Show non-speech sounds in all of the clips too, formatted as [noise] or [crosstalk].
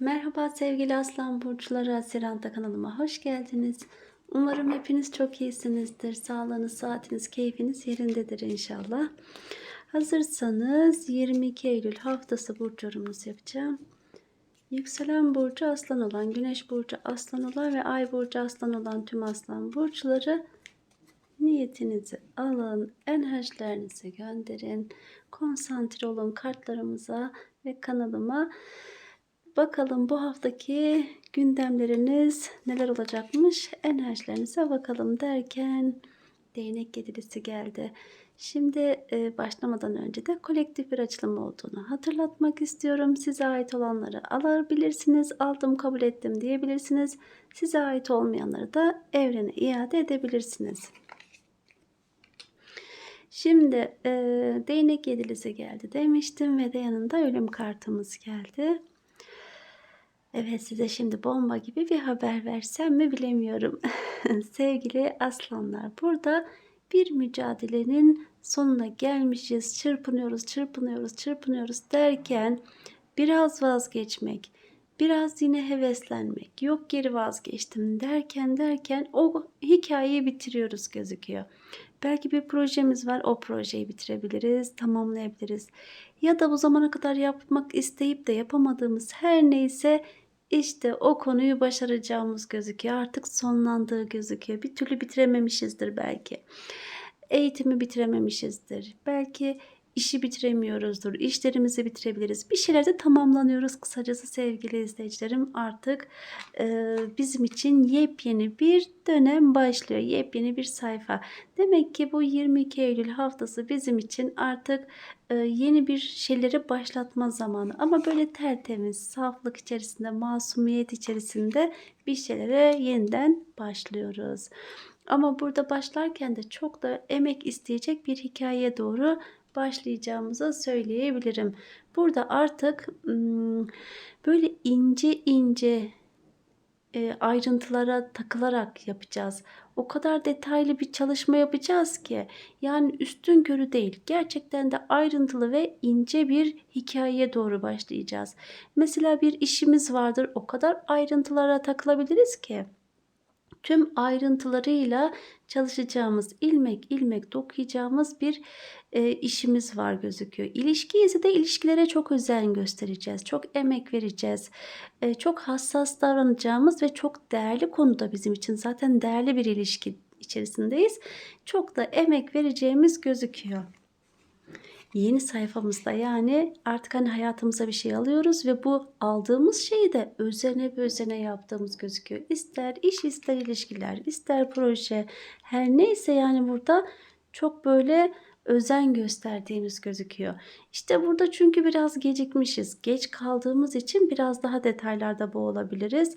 Merhaba sevgili Aslan Burçları Asiranta kanalıma hoş geldiniz. Umarım hepiniz çok iyisinizdir. Sağlığınız, saatiniz, keyfiniz yerindedir inşallah. Hazırsanız 22 Eylül haftası burç yorumunuzu yapacağım. Yükselen burcu aslan olan, güneş burcu aslan olan ve ay burcu aslan olan tüm aslan burçları niyetinizi alın, enerjilerinizi gönderin. Konsantre olun kartlarımıza ve kanalıma. Bakalım bu haftaki gündemleriniz neler olacakmış? Enerjilerinize bakalım derken değnek yedilisi geldi. Şimdi e, başlamadan önce de kolektif bir açılım olduğunu hatırlatmak istiyorum. Size ait olanları alabilirsiniz, aldım kabul ettim diyebilirsiniz. Size ait olmayanları da evrene iade edebilirsiniz. Şimdi e, değnek yedilisi geldi demiştim ve de yanında ölüm kartımız geldi. Evet size şimdi bomba gibi bir haber versem mi bilemiyorum. [laughs] Sevgili aslanlar burada bir mücadelenin sonuna gelmişiz. Çırpınıyoruz, çırpınıyoruz, çırpınıyoruz derken biraz vazgeçmek, biraz yine heveslenmek, yok geri vazgeçtim derken derken o hikayeyi bitiriyoruz gözüküyor. Belki bir projemiz var, o projeyi bitirebiliriz, tamamlayabiliriz. Ya da bu zamana kadar yapmak isteyip de yapamadığımız her neyse işte o konuyu başaracağımız gözüküyor. Artık sonlandığı gözüküyor. Bir türlü bitirememişizdir belki. Eğitimi bitirememişizdir. Belki işi bitiremiyoruzdur. İşlerimizi bitirebiliriz. Bir şeyler de tamamlanıyoruz. Kısacası sevgili izleyicilerim artık e, bizim için yepyeni bir dönem başlıyor. Yepyeni bir sayfa. Demek ki bu 22 Eylül haftası bizim için artık e, yeni bir şeyleri başlatma zamanı. Ama böyle tertemiz, saflık içerisinde, masumiyet içerisinde bir şeylere yeniden başlıyoruz. Ama burada başlarken de çok da emek isteyecek bir hikayeye doğru başlayacağımızı söyleyebilirim. Burada artık böyle ince ince ayrıntılara takılarak yapacağız. O kadar detaylı bir çalışma yapacağız ki yani üstün körü değil gerçekten de ayrıntılı ve ince bir hikayeye doğru başlayacağız. Mesela bir işimiz vardır o kadar ayrıntılara takılabiliriz ki tüm ayrıntılarıyla çalışacağımız, ilmek ilmek dokuyacağımız bir e, işimiz var gözüküyor. İlişki ise de ilişkilere çok özen göstereceğiz. Çok emek vereceğiz. E, çok hassas davranacağımız ve çok değerli konuda bizim için zaten değerli bir ilişki içerisindeyiz. Çok da emek vereceğimiz gözüküyor yeni sayfamızda yani artık hani hayatımıza bir şey alıyoruz ve bu aldığımız şeyi de özene özene yaptığımız gözüküyor. İster iş ister ilişkiler ister proje her neyse yani burada çok böyle özen gösterdiğimiz gözüküyor. İşte burada çünkü biraz gecikmişiz. Geç kaldığımız için biraz daha detaylarda boğulabiliriz.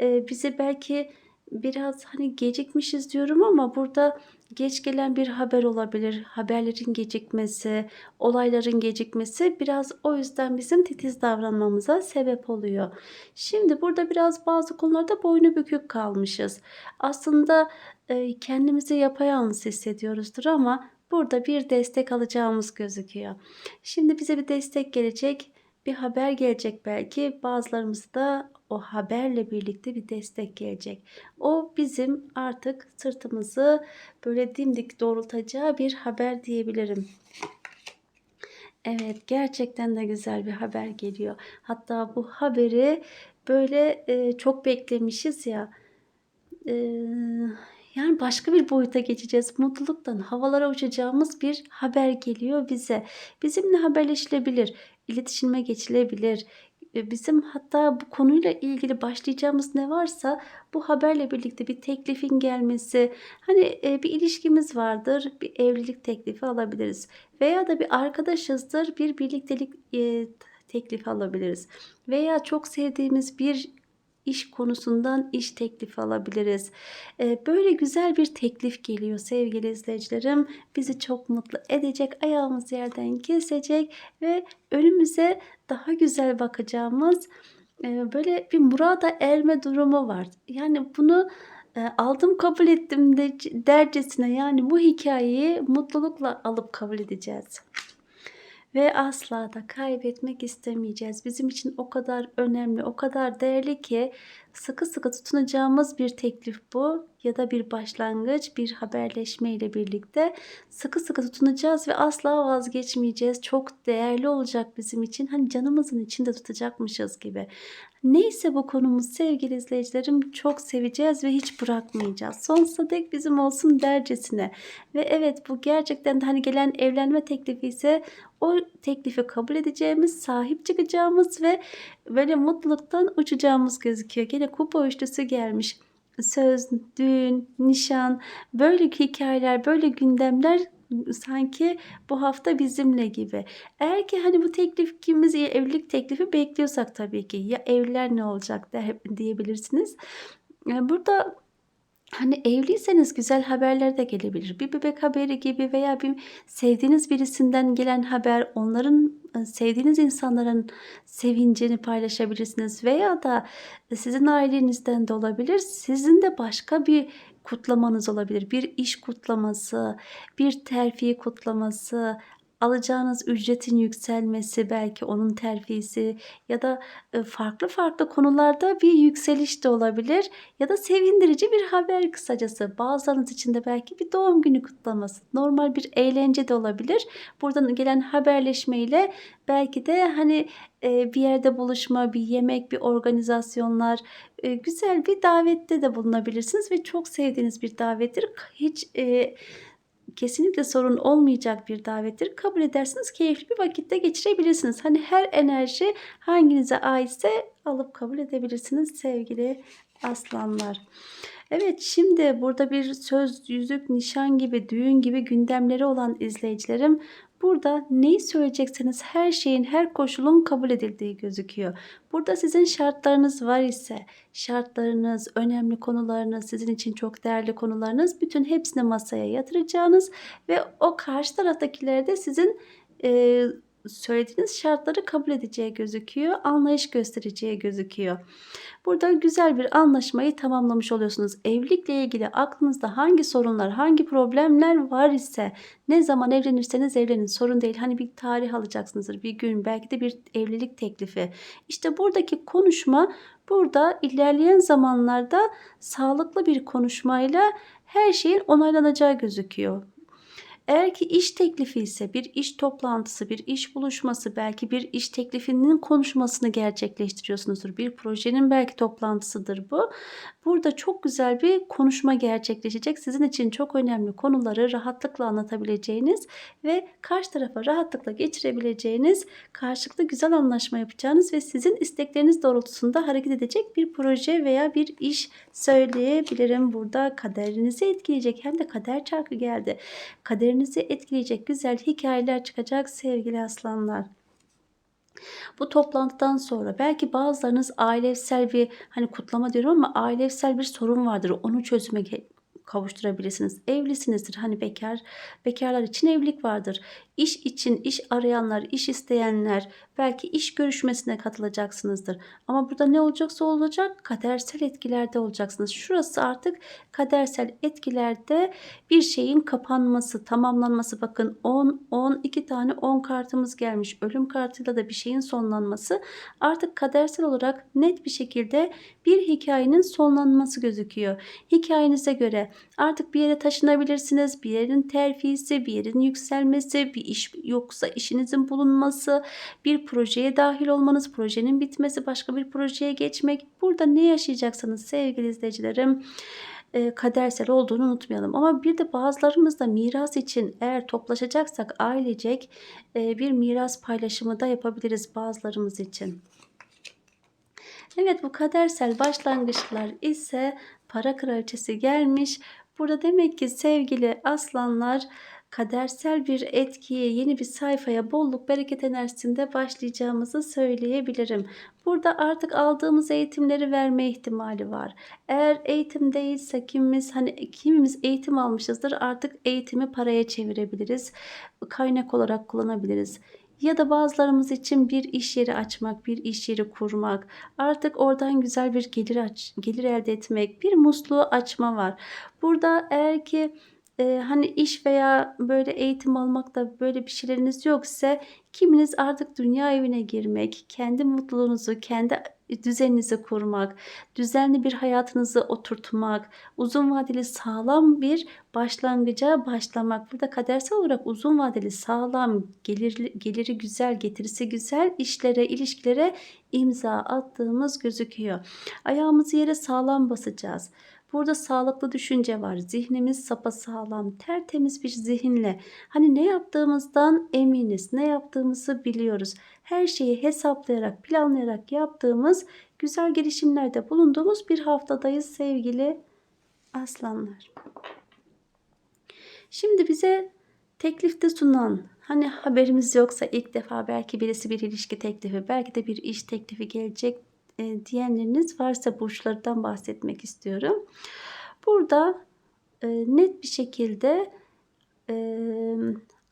Ee, bizi belki biraz hani gecikmişiz diyorum ama burada geç gelen bir haber olabilir. Haberlerin gecikmesi, olayların gecikmesi biraz o yüzden bizim titiz davranmamıza sebep oluyor. Şimdi burada biraz bazı konularda boynu bükük kalmışız. Aslında e, kendimizi yapayalnız hissediyoruzdur ama burada bir destek alacağımız gözüküyor. Şimdi bize bir destek gelecek bir haber gelecek belki. Bazılarımız da o haberle birlikte bir destek gelecek. O bizim artık sırtımızı böyle dimdik doğrultacağı bir haber diyebilirim. Evet gerçekten de güzel bir haber geliyor. Hatta bu haberi böyle e, çok beklemişiz ya. E, yani başka bir boyuta geçeceğiz. Mutluluktan havalara uçacağımız bir haber geliyor bize. Bizimle haberleşilebilir, iletişime geçilebilir bizim hatta bu konuyla ilgili başlayacağımız ne varsa bu haberle birlikte bir teklifin gelmesi, hani e, bir ilişkimiz vardır, bir evlilik teklifi alabiliriz veya da bir arkadaşızdır, bir birliktelik e, teklifi alabiliriz veya çok sevdiğimiz bir iş konusundan iş teklifi alabiliriz. Ee, böyle güzel bir teklif geliyor sevgili izleyicilerim. Bizi çok mutlu edecek, ayağımız yerden kesecek ve önümüze daha güzel bakacağımız e, böyle bir murada erme durumu var. Yani bunu e, aldım kabul ettim de, dercesine yani bu hikayeyi mutlulukla alıp kabul edeceğiz. Ve asla da kaybetmek istemeyeceğiz. Bizim için o kadar önemli, o kadar değerli ki sıkı sıkı tutunacağımız bir teklif bu ya da bir başlangıç, bir haberleşme ile birlikte sıkı sıkı tutunacağız ve asla vazgeçmeyeceğiz. Çok değerli olacak bizim için. Hani canımızın içinde tutacakmışız gibi. Neyse bu konumuz sevgili izleyicilerim çok seveceğiz ve hiç bırakmayacağız. Sonsuza dek bizim olsun dercesine. Ve evet bu gerçekten de hani gelen evlenme teklifi ise o teklifi kabul edeceğimiz, sahip çıkacağımız ve böyle mutluluktan uçacağımız gözüküyor. Gene kupa üçlüsü gelmiş. Söz, düğün, nişan, böyle hikayeler, böyle gündemler sanki bu hafta bizimle gibi. Eğer ki hani bu teklif kimiz evlilik teklifi bekliyorsak tabii ki ya evliler ne olacak de, diyebilirsiniz. Burada Hani evliyseniz güzel haberler de gelebilir. Bir bebek haberi gibi veya bir sevdiğiniz birisinden gelen haber, onların e, sevdiğiniz insanların sevincini paylaşabilirsiniz veya da sizin ailenizden de olabilir. Sizin de başka bir kutlamanız olabilir. Bir iş kutlaması, bir terfi kutlaması, alacağınız ücretin yükselmesi, belki onun terfisi ya da e, farklı farklı konularda bir yükseliş de olabilir ya da sevindirici bir haber kısacası. Bazılarınız için de belki bir doğum günü kutlaması, normal bir eğlence de olabilir. Buradan gelen haberleşmeyle belki de hani e, bir yerde buluşma, bir yemek, bir organizasyonlar, e, güzel bir davette de bulunabilirsiniz ve çok sevdiğiniz bir davettir. Hiç kesinlikle sorun olmayacak bir davettir. Kabul edersiniz, keyifli bir vakitte geçirebilirsiniz. Hani her enerji hanginize aitse alıp kabul edebilirsiniz sevgili aslanlar. Evet şimdi burada bir söz, yüzük, nişan gibi, düğün gibi gündemleri olan izleyicilerim Burada neyi söyleyecekseniz her şeyin, her koşulun kabul edildiği gözüküyor. Burada sizin şartlarınız var ise, şartlarınız, önemli konularınız, sizin için çok değerli konularınız bütün hepsini masaya yatıracağınız ve o karşı taraftakiler de sizin e, söylediğiniz şartları kabul edeceği gözüküyor, anlayış göstereceği gözüküyor. Burada güzel bir anlaşmayı tamamlamış oluyorsunuz. Evlilikle ilgili aklınızda hangi sorunlar, hangi problemler var ise ne zaman evlenirseniz evlenin sorun değil. Hani bir tarih alacaksınızdır, bir gün, belki de bir evlilik teklifi. İşte buradaki konuşma burada ilerleyen zamanlarda sağlıklı bir konuşmayla her şeyin onaylanacağı gözüküyor. Eğer ki iş teklifi ise bir iş toplantısı, bir iş buluşması, belki bir iş teklifinin konuşmasını gerçekleştiriyorsunuzdur. Bir projenin belki toplantısıdır bu. Burada çok güzel bir konuşma gerçekleşecek. Sizin için çok önemli konuları rahatlıkla anlatabileceğiniz ve karşı tarafa rahatlıkla geçirebileceğiniz, karşılıklı güzel anlaşma yapacağınız ve sizin istekleriniz doğrultusunda hareket edecek bir proje veya bir iş söyleyebilirim. Burada kaderinizi etkileyecek hem de kader çarkı geldi. Kaderinizi etkileyecek güzel hikayeler çıkacak sevgili aslanlar. Bu toplantıdan sonra belki bazılarınız ailesel bir hani kutlama diyorum ama ailesel bir sorun vardır. Onu çözüme kavuşturabilirsiniz. Evlisinizdir. Hani bekar bekarlar için evlilik vardır. İş için iş arayanlar, iş isteyenler belki iş görüşmesine katılacaksınızdır. Ama burada ne olacaksa olacak kadersel etkilerde olacaksınız. Şurası artık kadersel etkilerde bir şeyin kapanması, tamamlanması. Bakın 10 10 2 tane 10 kartımız gelmiş. Ölüm kartıyla da bir şeyin sonlanması. Artık kadersel olarak net bir şekilde bir hikayenin sonlanması gözüküyor. Hikayenize göre artık bir yere taşınabilirsiniz. Bir yerin terfisi, bir yerin yükselmesi, bir iş yoksa işinizin bulunması, bir projeye dahil olmanız, projenin bitmesi, başka bir projeye geçmek. Burada ne yaşayacaksanız sevgili izleyicilerim e, kadersel olduğunu unutmayalım. Ama bir de bazılarımız da miras için eğer toplaşacaksak ailecek e, bir miras paylaşımı da yapabiliriz bazılarımız için. Evet bu kadersel başlangıçlar ise para kraliçesi gelmiş. Burada demek ki sevgili aslanlar kadersel bir etkiye, yeni bir sayfaya bolluk bereket enerjisinde başlayacağımızı söyleyebilirim. Burada artık aldığımız eğitimleri verme ihtimali var. Eğer eğitim değilse kimimiz hani kimimiz eğitim almışızdır artık eğitimi paraya çevirebiliriz. Kaynak olarak kullanabiliriz ya da bazılarımız için bir iş yeri açmak, bir iş yeri kurmak, artık oradan güzel bir gelir aç, gelir elde etmek, bir musluğu açma var. Burada eğer ki e, hani iş veya böyle eğitim almakta böyle bir şeyleriniz yoksa Kiminiz artık dünya evine girmek, kendi mutluluğunuzu, kendi düzeninizi kurmak, düzenli bir hayatınızı oturtmak, uzun vadeli sağlam bir başlangıca başlamak. Burada kadersel olarak uzun vadeli sağlam, gelir, geliri güzel, getirisi güzel işlere, ilişkilere imza attığımız gözüküyor. Ayağımızı yere sağlam basacağız. Burada sağlıklı düşünce var. Zihnimiz sapasağlam, tertemiz bir zihinle. Hani ne yaptığımızdan eminiz, ne yaptığımızı biliyoruz. Her şeyi hesaplayarak, planlayarak yaptığımız, güzel gelişimlerde bulunduğumuz bir haftadayız sevgili aslanlar. Şimdi bize teklifte sunan, hani haberimiz yoksa ilk defa belki birisi bir ilişki teklifi, belki de bir iş teklifi gelecek e, diyenleriniz varsa burçlardan bahsetmek istiyorum. Burada e, net bir şekilde e,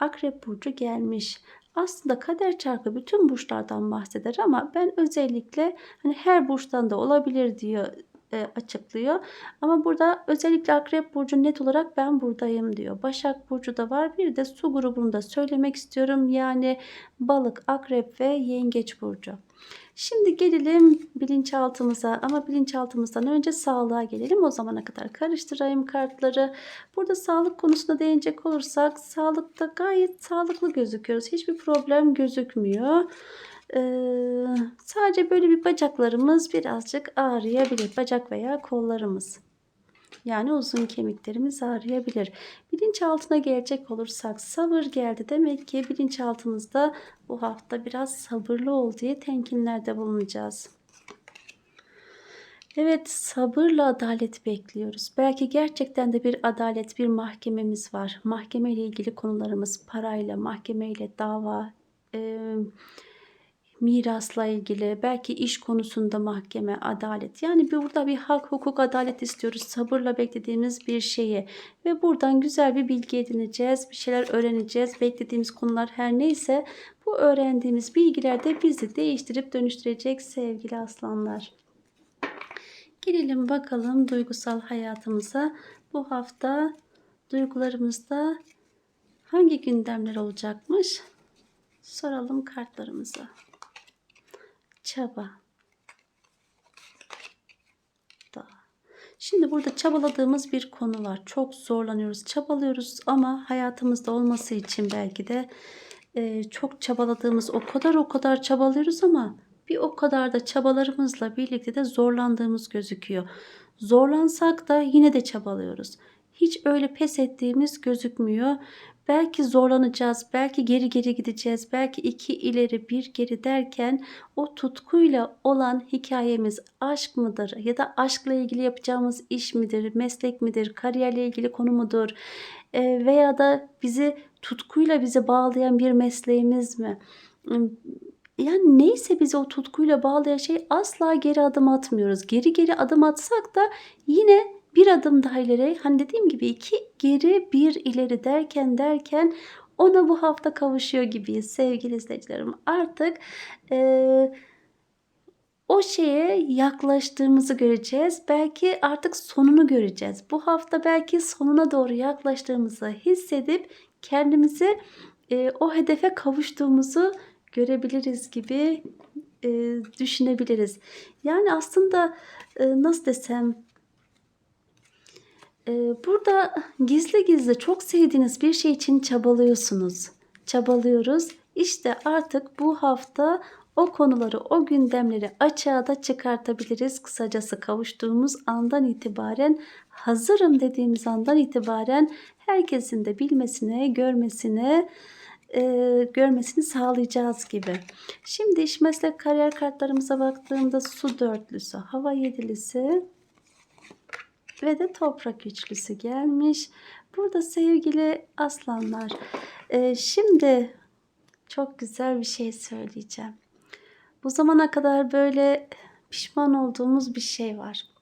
Akrep Burcu gelmiş. Aslında kader çarkı bütün burçlardan bahseder ama ben özellikle hani her burçtan da olabilir diyor e, açıklıyor. Ama burada özellikle Akrep Burcu net olarak ben buradayım diyor. Başak Burcu da var. Bir de su grubunu da söylemek istiyorum. Yani balık, akrep ve yengeç burcu. Şimdi gelelim bilinçaltımıza ama bilinçaltımızdan önce sağlığa gelelim. O zamana kadar karıştırayım kartları. Burada sağlık konusuna değinecek olursak sağlıkta gayet sağlıklı gözüküyoruz. Hiçbir problem gözükmüyor. Ee, sadece böyle bir bacaklarımız birazcık ağrıyabilir. Bacak veya kollarımız. Yani uzun kemiklerimiz ağrıyabilir. Bilinçaltına gelecek olursak sabır geldi. Demek ki bilinçaltımızda bu hafta biraz sabırlı ol diye tenkinlerde bulunacağız. Evet sabırla adalet bekliyoruz. Belki gerçekten de bir adalet, bir mahkememiz var. Mahkeme ile ilgili konularımız parayla, mahkemeyle dava, e, mirasla ilgili, belki iş konusunda mahkeme, adalet. Yani burada bir hak, hukuk, adalet istiyoruz. Sabırla beklediğimiz bir şeyi ve buradan güzel bir bilgi edineceğiz, bir şeyler öğreneceğiz. Beklediğimiz konular her neyse bu öğrendiğimiz bilgiler de bizi değiştirip dönüştürecek sevgili aslanlar. Gelelim bakalım duygusal hayatımıza. Bu hafta duygularımızda hangi gündemler olacakmış? Soralım kartlarımıza çaba. Da. Şimdi burada çabaladığımız bir konu var. Çok zorlanıyoruz, çabalıyoruz ama hayatımızda olması için belki de e, çok çabaladığımız o kadar o kadar çabalıyoruz ama bir o kadar da çabalarımızla birlikte de zorlandığımız gözüküyor. Zorlansak da yine de çabalıyoruz. Hiç öyle pes ettiğimiz gözükmüyor Belki zorlanacağız, belki geri geri gideceğiz, belki iki ileri bir geri derken o tutkuyla olan hikayemiz aşk mıdır ya da aşkla ilgili yapacağımız iş midir, meslek midir, kariyerle ilgili konu mudur e, veya da bizi tutkuyla bizi bağlayan bir mesleğimiz mi? Yani neyse bizi o tutkuyla bağlayan şey asla geri adım atmıyoruz. Geri geri adım atsak da yine bir adım daha ileri hani dediğim gibi iki geri bir ileri derken derken ona bu hafta kavuşuyor gibiyiz sevgili izleyicilerim. Artık e, o şeye yaklaştığımızı göreceğiz. Belki artık sonunu göreceğiz. Bu hafta belki sonuna doğru yaklaştığımızı hissedip kendimizi e, o hedefe kavuştuğumuzu görebiliriz gibi e, düşünebiliriz. Yani aslında e, nasıl desem Burada gizli gizli çok sevdiğiniz bir şey için çabalıyorsunuz. Çabalıyoruz. İşte artık bu hafta o konuları, o gündemleri açığa da çıkartabiliriz. Kısacası kavuştuğumuz andan itibaren, hazırım dediğimiz andan itibaren herkesin de bilmesine, görmesine, e, görmesini sağlayacağız gibi. Şimdi iş meslek kariyer kartlarımıza baktığımda su dörtlüsü, hava yedilisi, ve de toprak üçlüsü gelmiş. Burada sevgili aslanlar e, şimdi çok güzel bir şey söyleyeceğim. Bu zamana kadar böyle pişman olduğumuz bir şey var.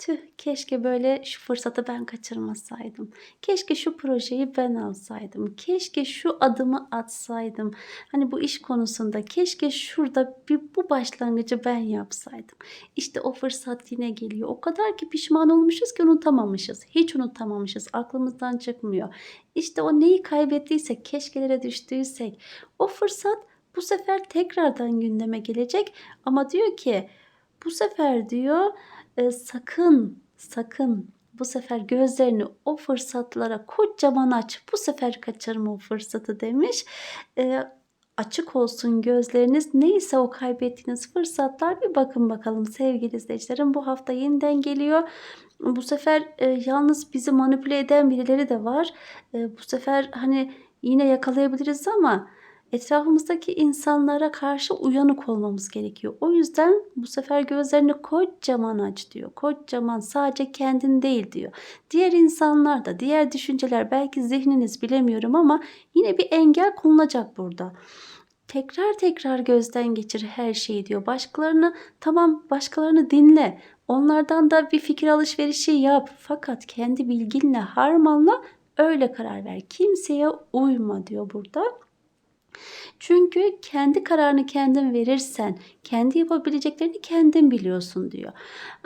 Tüh keşke böyle şu fırsatı ben kaçırmasaydım. Keşke şu projeyi ben alsaydım. Keşke şu adımı atsaydım. Hani bu iş konusunda keşke şurada bir bu başlangıcı ben yapsaydım. İşte o fırsat yine geliyor. O kadar ki pişman olmuşuz ki unutamamışız. Hiç unutamamışız. Aklımızdan çıkmıyor. İşte o neyi kaybettiysek, keşkelere düştüysek o fırsat Bu sefer tekrardan gündeme gelecek ama diyor ki bu sefer diyor e, sakın sakın bu sefer gözlerini o fırsatlara kocaman aç. Bu sefer kaçırma o fırsatı demiş. E, açık olsun gözleriniz. Neyse o kaybettiğiniz fırsatlar bir bakın bakalım sevgili izleyicilerim. Bu hafta yeniden geliyor. Bu sefer e, yalnız bizi manipüle eden birileri de var. E, bu sefer hani yine yakalayabiliriz ama etrafımızdaki insanlara karşı uyanık olmamız gerekiyor. O yüzden bu sefer gözlerini kocaman aç diyor. Kocaman sadece kendin değil diyor. Diğer insanlar da diğer düşünceler belki zihniniz bilemiyorum ama yine bir engel konulacak burada tekrar tekrar gözden geçir her şeyi diyor. Başkalarını tamam başkalarını dinle. Onlardan da bir fikir alışverişi yap. Fakat kendi bilginle harmanla öyle karar ver. Kimseye uyma diyor burada. Çünkü kendi kararını kendin verirsen, kendi yapabileceklerini kendin biliyorsun diyor.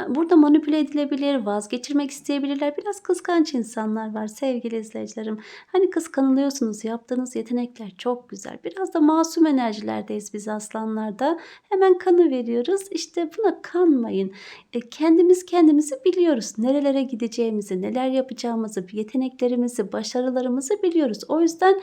Burada manipüle edilebilir, vazgeçirmek isteyebilirler. Biraz kıskanç insanlar var sevgili izleyicilerim. Hani kıskanılıyorsunuz, yaptığınız yetenekler çok güzel. Biraz da masum enerjilerdeyiz biz aslanlarda. Hemen kanı veriyoruz. İşte buna kanmayın. E, kendimiz kendimizi biliyoruz. Nerelere gideceğimizi, neler yapacağımızı, yeteneklerimizi, başarılarımızı biliyoruz. O yüzden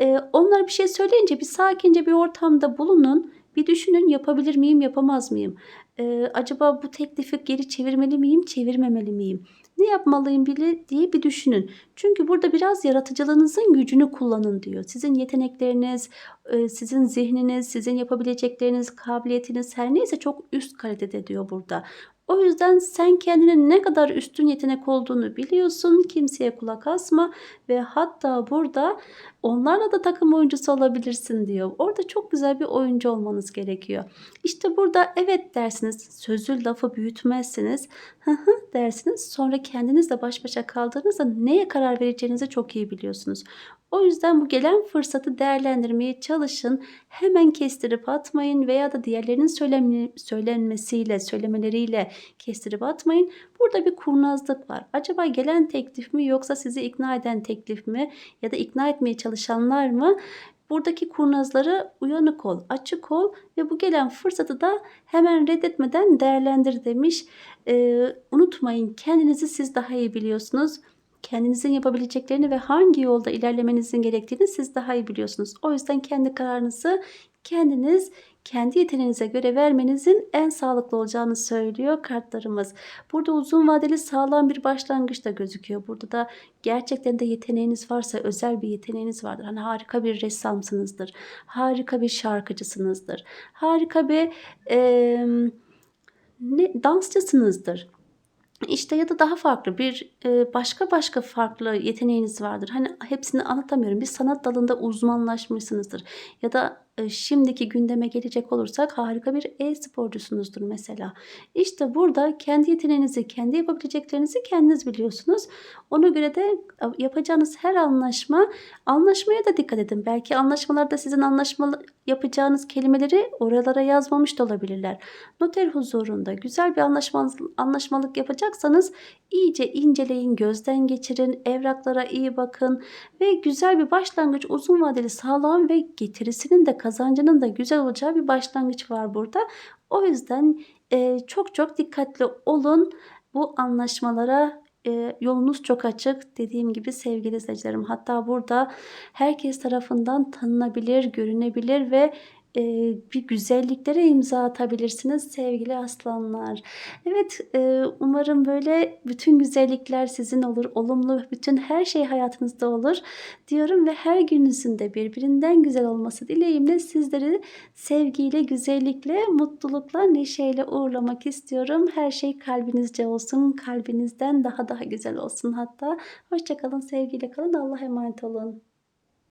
e, onlar bir şey söyleyince bir sakince bir ortamda bulunun. Bir düşünün yapabilir miyim, yapamaz mıyım? E, acaba bu teklifi geri çevirmeli miyim, çevirmemeli miyim? Ne yapmalıyım bile diye bir düşünün. Çünkü burada biraz yaratıcılığınızın gücünü kullanın diyor. Sizin yetenekleriniz, e, sizin zihniniz, sizin yapabilecekleriniz, kabiliyetiniz her neyse çok üst kalitede diyor burada. O yüzden sen kendinin ne kadar üstün yetenek olduğunu biliyorsun. Kimseye kulak asma ve hatta burada onlarla da takım oyuncusu olabilirsin diyor. Orada çok güzel bir oyuncu olmanız gerekiyor. İşte burada evet dersiniz. Sözü lafı büyütmezsiniz. Hı hı dersiniz. Sonra kendinizle baş başa kaldığınızda neye karar vereceğinizi çok iyi biliyorsunuz. O yüzden bu gelen fırsatı değerlendirmeye çalışın. Hemen kestirip atmayın veya da diğerlerinin söylenmesiyle, söylemeleriyle kestirip atmayın. Burada bir kurnazlık var. Acaba gelen teklif mi yoksa sizi ikna eden teklif mi ya da ikna etmeye çalışanlar mı? Buradaki kurnazlara uyanık ol, açık ol ve bu gelen fırsatı da hemen reddetmeden değerlendir demiş. Ee, unutmayın kendinizi siz daha iyi biliyorsunuz kendinizin yapabileceklerini ve hangi yolda ilerlemenizin gerektiğini siz daha iyi biliyorsunuz. O yüzden kendi kararınızı kendiniz kendi yeteneğinize göre vermenizin en sağlıklı olacağını söylüyor kartlarımız. Burada uzun vadeli sağlam bir başlangıç da gözüküyor. Burada da gerçekten de yeteneğiniz varsa özel bir yeteneğiniz vardır. Hani harika bir ressamsınızdır. Harika bir şarkıcısınızdır. Harika bir e, ne, dansçısınızdır işte ya da daha farklı bir başka başka farklı yeteneğiniz vardır. Hani hepsini anlatamıyorum. Bir sanat dalında uzmanlaşmışsınızdır. Ya da şimdiki gündeme gelecek olursak harika bir e-sporcusunuzdur mesela. İşte burada kendi yeteneğinizi, kendi yapabileceklerinizi kendiniz biliyorsunuz. Ona göre de yapacağınız her anlaşma, anlaşmaya da dikkat edin. Belki anlaşmalarda sizin anlaşmalı yapacağınız kelimeleri oralara yazmamış da olabilirler. Noter huzurunda güzel bir anlaşmalık, anlaşmalık yapacaksanız iyice inceleyin, gözden geçirin, evraklara iyi bakın ve güzel bir başlangıç uzun vadeli sağlam ve getirisinin de kazancının da güzel olacağı bir başlangıç var burada. O yüzden çok çok dikkatli olun. Bu anlaşmalara e, yolunuz çok açık. Dediğim gibi sevgili izleyicilerim. Hatta burada herkes tarafından tanınabilir, görünebilir ve e, bir güzelliklere imza atabilirsiniz sevgili aslanlar. Evet e, umarım böyle bütün güzellikler sizin olur. Olumlu bütün her şey hayatınızda olur diyorum ve her gününüzün de birbirinden güzel olması dileğimle sizleri sevgiyle, güzellikle, mutlulukla, neşeyle uğurlamak istiyorum. Her şey kalbinizce olsun. Kalbinizden daha daha güzel olsun hatta. Hoşçakalın, sevgiyle kalın. Allah'a emanet olun.